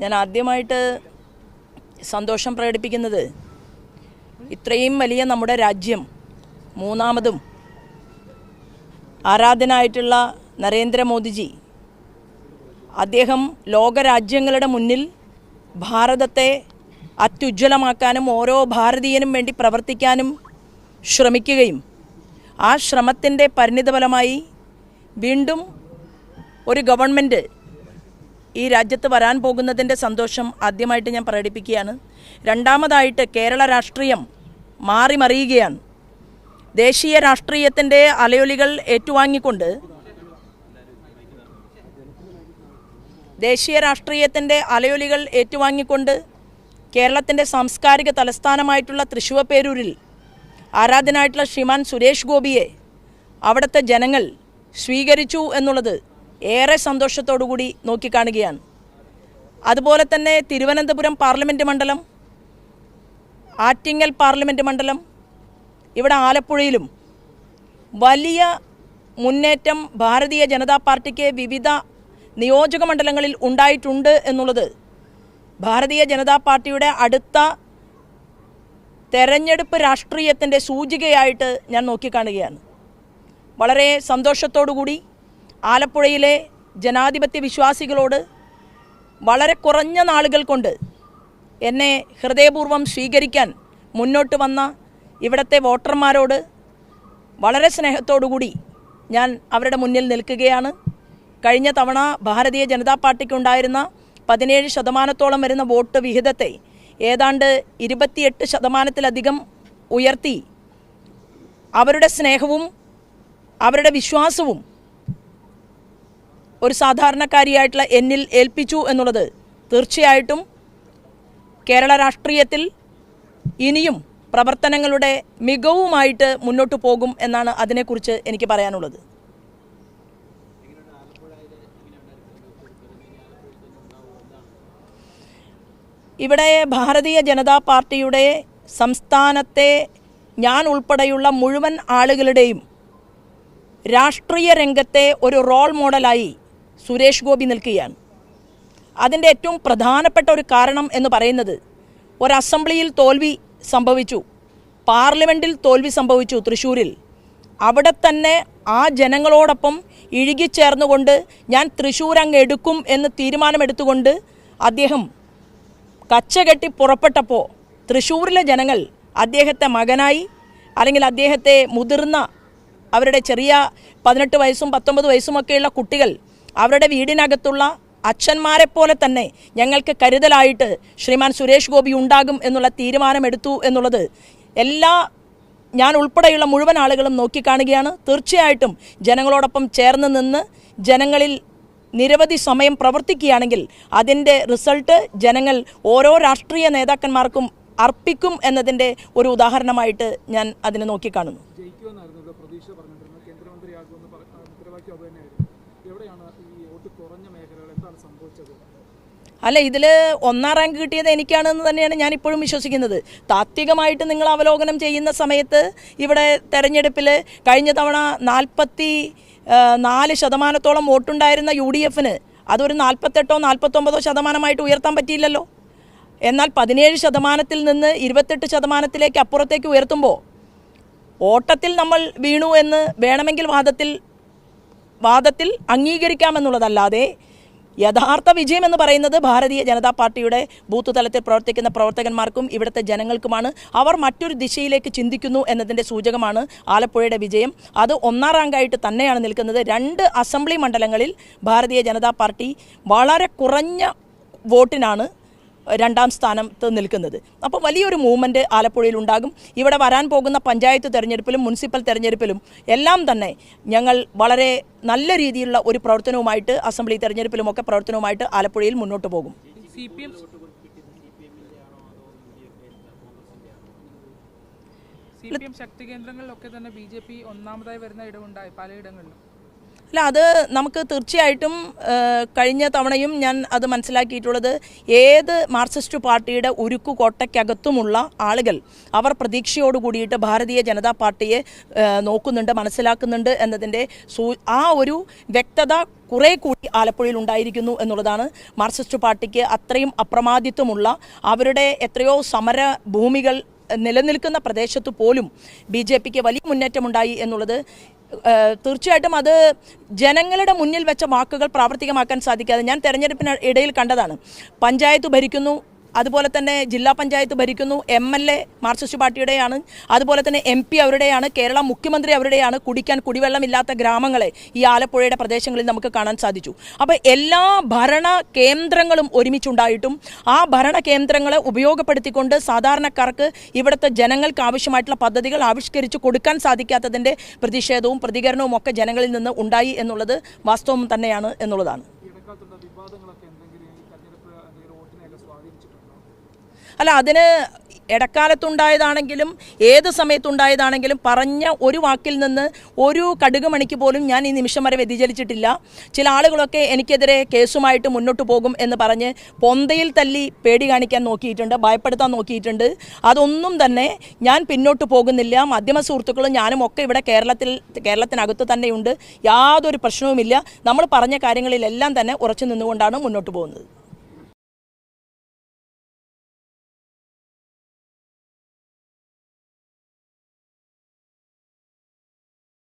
ഞാൻ ആദ്യമായിട്ട് സന്തോഷം പ്രകടിപ്പിക്കുന്നത് ഇത്രയും വലിയ നമ്മുടെ രാജ്യം മൂന്നാമതും ആരാധനായിട്ടുള്ള നരേന്ദ്രമോദിജി അദ്ദേഹം ലോകരാജ്യങ്ങളുടെ മുന്നിൽ ഭാരതത്തെ അത്യുജ്വലമാക്കാനും ഓരോ ഭാരതീയനും വേണ്ടി പ്രവർത്തിക്കാനും ശ്രമിക്കുകയും ആ ശ്രമത്തിന്റെ പരിണിതഫലമായി വീണ്ടും ഒരു ഗവൺമെന്റ് ഈ രാജ്യത്ത് വരാൻ പോകുന്നതിന്റെ സന്തോഷം ആദ്യമായിട്ട് ഞാൻ പ്രകടിപ്പിക്കുകയാണ്. രണ്ടാമതായിട്ട് കേരള രാഷ്ട്രീയം മാറിമറിയുകയാണ് ദേശീയ രാഷ്ട്രീയത്തിന്റെ അലയൊലികൾ ഏറ്റുവാങ്ങിക്കൊണ്ട് ദേശീയ രാഷ്ട്രീയത്തിന്റെ അലയൊലികൾ ഏറ്റുവാങ്ങിക്കൊണ്ട് കേരളത്തിന്റെ സാംസ്കാരിക തലസ്ഥാനമായിട്ടുള്ള തൃശ്ശൂർപേരൂരിൽ ആരാധനായിട്ടുള്ള ശ്രീമാൻ സുരേഷ് ഗോപിയെ അവിടുത്തെ ജനങ്ങൾ സ്വീകരിച്ചു എന്നുള്ളത് ഏറെ സന്തോഷത്തോടുകൂടി നോക്കിക്കാണുകയാണ്. അതുപോലെ തന്നെ തിരുവനന്തപുരം പാർലമെന്റ് മണ്ഡലം ആറ്റിങ്ങൽ പാർലമെന്റ് മണ്ഡലം ഇവിടെ ആലപ്പുഴയിലും വലിയ മുന്നേറ്റം ഭാരതീയ ജനതാ പാർട്ടിക്ക് വിവിധ നിയോജക മണ്ഡലങ്ങളിൽ ഉണ്ടായിട്ടുണ്ട് എന്നുള്ളത് ഭാരതീയ ജനതാ പാർട്ടിയുടെ അടുത്ത തെരഞ്ഞെടുപ്പ് രാഷ്ട്രീയത്തിന്റെ സൂചികയായിട്ട് ഞാൻ നോക്കിക്കാണുകയാണ്. വളരെ സന്തോഷത്തോടുകൂടി ആലപ്പുഴയിലെ ജനാധിപത്യ വിശ്വാസികളോട് വളരെ കുറഞ്ഞ നാളുകൾ കൊണ്ട് എന്നെ ഹൃദയപൂർവം സ്വീകരിക്കാൻ മുന്നോട്ട് വന്ന ഇവിടുത്തെ വോട്ടർമാരോട് വളരെ സ്നേഹത്തോടുകൂടി ഞാൻ അവരുടെ മുന്നിൽ നിൽക്കുകയാണ്. കഴിഞ്ഞ തവണ ഭാരതീയ ജനതാ പാർട്ടിക്കുണ്ടായിരുന്ന പതിനേഴ് ശതമാനത്തോളം വരുന്ന വോട്ട് വിഹിതത്തെ ഏതാണ്ട് ഇരുപത്തിയെട്ട് ശതമാനത്തിലധികം ഉയർത്തി അവരുടെ സ്നേഹവും അവരുടെ വിശ്വാസവും ഒരു സാധാരണക്കാരിയായിട്ടുള്ള എന്നിൽ ഏൽപ്പിച്ചു എന്നുള്ളത് തീർച്ചയായിട്ടും കേരള രാഷ്ട്രീയത്തിൽ ഇനിയും പ്രവർത്തനങ്ങളുടെ മികവുമായിട്ട് മുന്നോട്ട് പോകും എന്നാണ് അതിനെക്കുറിച്ച് എനിക്ക് പറയാനുള്ളത്. ഇവിടെ ഭാരതീയ ജനതാ പാർട്ടിയുടെ സംസ്ഥാനത്തെ ഞാൻ ഉൾപ്പെടെയുള്ള മുഴുവൻ ആളുകളുടെയും രാഷ്ട്രീയ രംഗത്തെ ഒരു റോൾ മോഡലായി സുരേഷ് ഗോപി നിൽക്കുകയാണ്. അതിന്റെ ഏറ്റവും പ്രധാനപ്പെട്ട ഒരു കാരണം എന്ന് പറയുന്നത് ഒരു അസംബ്ലിയിൽ തോൽവി സംഭവിച്ചു. പാർലമെന്റിൽ തോൽവി സംഭവിച്ചു തൃശ്ശൂരിൽ. അവിടെ തന്നെ ആ ജനങ്ങളോടൊപ്പം ഇഴുകിച്ചേർന്നുകൊണ്ട് ഞാൻ തൃശ്ശൂർ അങ്ങ് എടുക്കും എന്ന് തീരുമാനമെടുത്തുകൊണ്ട് അദ്ദേഹം കച്ചകെട്ടി പുറപ്പെട്ടപ്പോൾ തൃശ്ശൂരിലെ ജനങ്ങൾ അദ്ദേഹത്തെ മകനായി അല്ലെങ്കിൽ അദ്ദേഹത്തെ മുതിർന്ന അവരുടെ ചെറിയ പതിനെട്ട് വയസ്സും പത്തൊമ്പത് വയസ്സുമൊക്കെയുള്ള കുട്ടികൾ അവരുടെ വീടിനകത്തുള്ള അച്ഛന്മാരെ പോലെ തന്നെ ഞങ്ങൾക്ക് കരുതലായിട്ട് ശ്രീമാൻ സുരേഷ് ഗോപി ഉണ്ടാകും എന്നുള്ള തീരുമാനമെടുത്തു എന്നുള്ളത് എല്ലാ ഞാൻ ഉൾപ്പെടെയുള്ള മുഴുവൻ ആളുകളും നോക്കിക്കാണുകയാണ്. തീർച്ചയായിട്ടും ജനങ്ങളോടൊപ്പം ചേർന്ന് നിന്ന് ജനങ്ങളിൽ നിരവധി സമയം പ്രവർത്തിക്കുകയാണെങ്കിൽ അതിന്റെ റിസൾട്ട് ജനങ്ങൾ ഓരോ രാഷ്ട്രീയ നേതാക്കന്മാർക്കും അർപ്പിക്കും എന്നതിന്റെ ഒരു ഉദാഹരണമായിട്ട് ഞാൻ അതിനെ നോക്കിക്കാണുന്നു. ഈ വോട്ട് കുറഞ്ഞ അല്ല ഇതിൽ ഒന്നാം റാങ്ക് കിട്ടിയത് എനിക്കാണെന്ന് തന്നെയാണ് ഞാൻ ഇപ്പോഴും വിശ്വസിക്കുന്നത്. താത്വികമായിട്ട് നിങ്ങൾ അവലോകനം ചെയ്യുന്ന സമയത്ത് ഇവിടെ തെരഞ്ഞെടുപ്പിൽ കഴിഞ്ഞ തവണ നാൽപ്പത്തി നാല് ശതമാനത്തോളം വോട്ടുണ്ടായിരുന്ന യു ഡി എഫിന് അതൊരു നാൽപ്പത്തെട്ടോ നാൽപ്പത്തൊമ്പതോ ശതമാനമായിട്ട് ഉയർത്താൻ പറ്റിയില്ലല്ലോ. എന്നാൽ പതിനേഴ് ശതമാനത്തിൽ നിന്ന് ഇരുപത്തെട്ട് ശതമാനത്തിലേക്ക് അപ്പുറത്തേക്ക് ഉയർത്തുമ്പോൾ ഓട്ടത്തിൽ നമ്മൾ വീണു എന്ന് വേണമെങ്കിൽ വാദത്തിൽ വാദത്തിൽ അംഗീകരിക്കാമെന്നുള്ളതല്ലാതെ യഥാർത്ഥ വിജയം എന്ന് പറയുന്നത് ഭാരതീയ ജനതാ പാർട്ടിയുടെ ബൂത്ത് തലത്തിൽ പ്രവർത്തിക്കുന്ന പ്രവർത്തകന്മാർക്കും ഇവിടുത്തെ ജനങ്ങൾക്കുമാണ്. അവർ മറ്റൊരു ദിശയിലേക്ക് ചിന്തിക്കുന്നു എന്നതിന്റെ സൂചകമാണ് ആലപ്പുഴയുടെ വിജയം. അത് ഒന്നാം റാങ്കായിട്ട് തന്നെയാണ് നിൽക്കുന്നത്. രണ്ട് അസംബ്ലി മണ്ഡലങ്ങളിൽ ഭാരതീയ ജനതാ പാർട്ടി വളരെ കുറഞ്ഞ വോട്ടിനാണ് രണ്ടാം സ്ഥാനത്ത് നിൽക്കുന്നത്. അപ്പോൾ വലിയൊരു മൂവ്മെന്റ് ആലപ്പുഴയിൽ ഉണ്ടാകും. ഇവിടെ വരാൻ പോകുന്ന പഞ്ചായത്ത് തെരഞ്ഞെടുപ്പിലും മുനിസിപ്പൽ തെരഞ്ഞെടുപ്പിലും എല്ലാം തന്നെ ഞങ്ങൾ വളരെ നല്ല രീതിയിലുള്ള ഒരു പ്രവർത്തനവുമായിട്ട് അസംബ്ലി തെരഞ്ഞെടുപ്പിലുമൊക്കെ പ്രവർത്തനവുമായിട്ട് ആലപ്പുഴയിൽ മുന്നോട്ട് പോകും. സി പി എം ശക്തി കേന്ദ്രങ്ങളിലൊക്കെ തന്നെ ബി ജെ പി ഒന്നാമതായി വരുന്ന ഇടമുണ്ടായി പലയിടങ്ങളിലും. അല്ല അത് നമുക്ക് തീർച്ചയായിട്ടും കഴിഞ്ഞ തവണയും ഞാൻ അത് മനസ്സിലാക്കിയിട്ടുള്ളത് ഏത് മാർക്സിസ്റ്റ് പാർട്ടിയുടെ ഉരുക്കു കോട്ടയ്ക്കകത്തുമുള്ള ആളുകൾ അവർ പ്രതീക്ഷയോട് കൂടിയിട്ട് ഭാരതീയ ജനതാ പാർട്ടിയെ നോക്കുന്നുണ്ട് മനസ്സിലാക്കുന്നുണ്ട് എന്നതിന്റെ ആ ഒരു വ്യക്തത കുറേ കൂടി ആലപ്പുഴയിൽ ഉണ്ടായിരിക്കുന്നു എന്നുള്ളതാണ് മാർക്സിസ്റ്റ് പാർട്ടിക്ക് അത്രയും അപ്രമാദിത്വമുള്ള അവരുടെ എത്രയോ സമര ഭൂമികൾ നിലനിൽക്കുന്ന പ്രദേശത്ത് പോലും ബി ജെ പിക്ക് വലിയ മുന്നേറ്റമുണ്ടായി എന്നുള്ളത് തീർച്ചയായിട്ടും അത് ജനങ്ങളുടെ മുന്നിൽ വെച്ച വാക്കുകൾ പ്രാവർത്തികമാക്കാൻ സാധിക്കാതെ ഞാൻ തെരഞ്ഞെടുപ്പിന് ഇടയിൽ കണ്ടതാണ്. പഞ്ചായത്ത് ഭരിക്കുന്നു അതുപോലെ തന്നെ ജില്ലാ പഞ്ചായത്ത് ഭരിക്കുന്നു എം എൽ എ മാർക്സിസ്റ്റ് പാർട്ടിയുടെയാണ്. അതുപോലെ തന്നെ എം പി അവരുടെയാണ്. കേരള മുഖ്യമന്ത്രി അവരുടെയാണ്. കുടിക്കാൻ കുടിവെള്ളമില്ലാത്ത ഗ്രാമങ്ങളെ ഈ ആലപ്പുഴയുടെ പ്രദേശങ്ങളിൽ നമുക്ക് കാണാൻ സാധിച്ചു. അപ്പോൾ എല്ലാ ഭരണ കേന്ദ്രങ്ങളും ഒരുമിച്ചുണ്ടായിട്ടും ആ ഭരണ കേന്ദ്രങ്ങളെ ഉപയോഗപ്പെടുത്തിക്കൊണ്ട് സാധാരണക്കാർക്ക് ഇവിടുത്തെ ജനങ്ങൾക്ക് ആവശ്യമായിട്ടുള്ള പദ്ധതികൾ ആവിഷ്കരിച്ച് കൊടുക്കാൻ സാധിക്കാത്തതിന്റെ പ്രതിഷേധവും പ്രതികരണവും ഒക്കെ ജനങ്ങളിൽ നിന്ന് ഉണ്ടായി എന്നുള്ളത് വാസ്തവം തന്നെയാണ് എന്നുള്ളതാണ്. അല്ല അതിന് ഇടക്കാലത്തുണ്ടായതാണെങ്കിലും ഏത് സമയത്തുണ്ടായതാണെങ്കിലും പറഞ്ഞ ഒരു വാക്കിൽ നിന്ന് ഒരു കടുക് മണിക്ക് പോലും ഞാൻ ഈ നിമിഷം വരെ വ്യതിചലിച്ചിട്ടില്ല. ചില ആളുകളൊക്കെ എനിക്കെതിരെ കേസുമായിട്ട് മുന്നോട്ട് പോകും എന്ന് പറഞ്ഞ് പൊന്തയിൽ തല്ലി പേടി കാണിക്കാൻ നോക്കിയിട്ടുണ്ട് ഭയപ്പെടുത്താൻ നോക്കിയിട്ടുണ്ട്. അതൊന്നും തന്നെ ഞാൻ പിന്നോട്ട് പോകുന്നില്ല. മാധ്യമ സുഹൃത്തുക്കളും ഞാനും ഒക്കെ ഇവിടെ കേരളത്തിൽ കേരളത്തിനകത്ത് തന്നെയുണ്ട്. യാതൊരു പ്രശ്നവുമില്ല. നമ്മൾ പറഞ്ഞ കാര്യങ്ങളിലെല്ലാം തന്നെ ഉറച്ചു നിന്നുകൊണ്ടാണ് മുന്നോട്ട് പോകുന്നത്.